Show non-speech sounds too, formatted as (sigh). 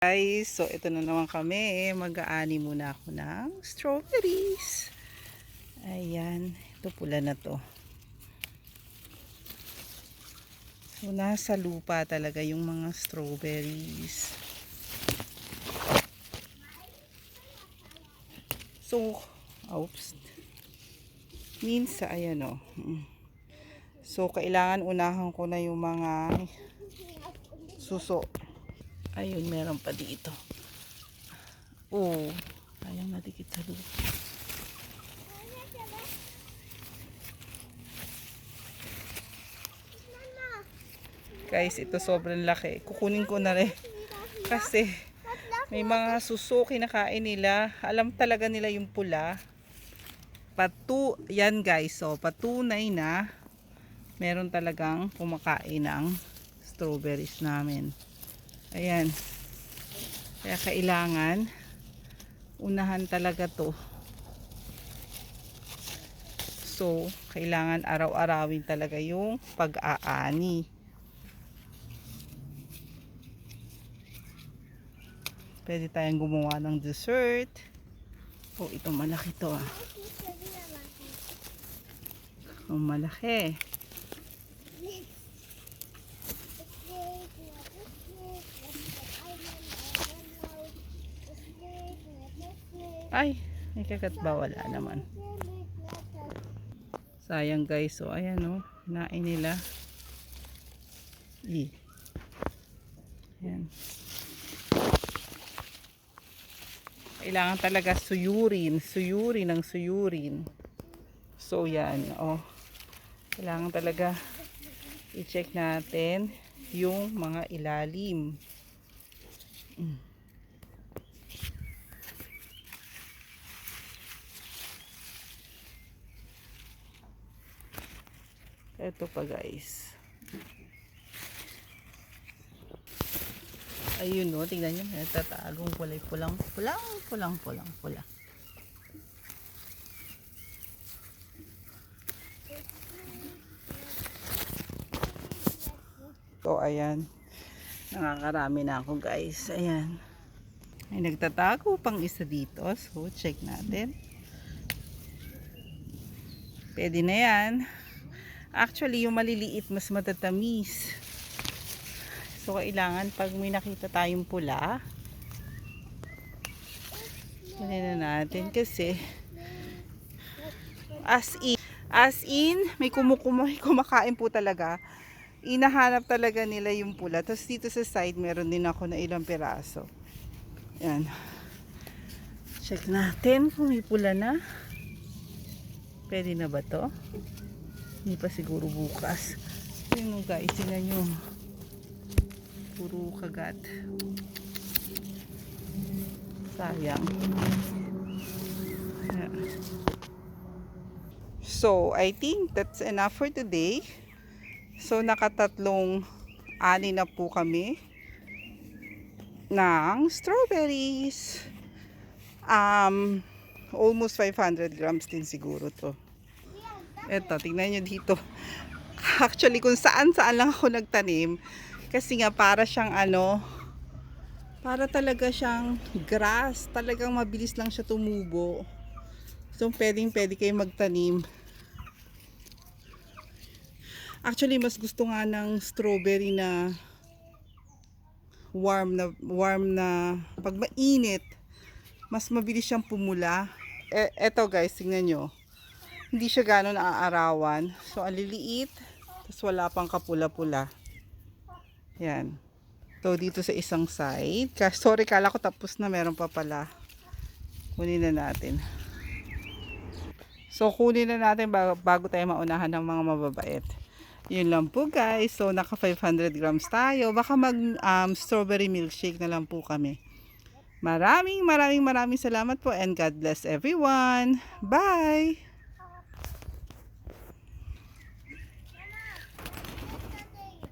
Guys, so ito na naman kami. Mag-aani muna ako ng strawberries. Ayan. Ito pula na to. So, nasa lupa talaga yung mga strawberries. So, oops. Means, ayan o. Mm. So, kailangan unahan ko na yung mga suso. Ayun, meron pa dito. Oo. Ayun, nadikit sa lupa. Guys, ito sobrang laki. Kukunin ko na rin. Kasi, may mga suso kinakain nila. Alam talaga nila yung pula. Patu, yan guys. So, patunay na meron talagang kumakain ng strawberries namin. Ayan. Kaya kailangan unahan talaga to. So, kailangan araw-arawin talaga yung pag-aani. Pwede tayong gumawa ng dessert. Oh, ito malaki to ah. Oh, malaki. Ay, may kagat ba? Wala naman. Sayang guys. So, ayan o. Oh, Hinain nila. I. Ayan. Kailangan talaga suyurin. Suyurin ng suyurin. So, yan. Oh. Kailangan talaga i-check natin yung mga ilalim. Mm. Ito pa guys. Ayun no, tingnan nyo. Natatagong kulay pulang, pulang, pulang, pulang, pula. So, ayan. Nakakarami na ako guys. Ayan. May nagtatago pang isa dito. So, check natin. Pwede na yan. Actually, yung maliliit mas matatamis. So, kailangan pag may nakita tayong pula, kunin na natin kasi as in, as in, may kumukumay, kumakain po talaga. Inahanap talaga nila yung pula. Tapos dito sa side, meron din ako na ilang piraso. Yan. Check natin kung may pula na. Pwede na ba to? Hindi pa siguro bukas. Yun guys, tingnan nyo. Puro kagat. Sayang. Yeah. So, I think that's enough for today. So, nakatatlong ani na po kami ng strawberries. Um, almost 500 grams din siguro to. Eto, tingnan nyo dito. (laughs) Actually, kung saan-saan lang ako nagtanim, kasi nga para siyang ano, para talaga siyang grass. Talagang mabilis lang siya tumubo. So, pwedeng pwede kayo magtanim. Actually, mas gusto nga ng strawberry na warm na warm na pag mainit, mas mabilis siyang pumula. E, eto guys, tingnan nyo hindi siya gano'n naaarawan. So, ang liliit. Tapos wala pang kapula-pula. Yan. So, dito sa isang side. Sorry, kala ko tapos na. Meron pa pala. Kunin na natin. So, kunin na natin bago, bago tayo maunahan ng mga mababait. Yun lang po guys. So, naka 500 grams tayo. Baka mag um, strawberry milkshake na lang po kami. Maraming maraming maraming salamat po and God bless everyone. Bye!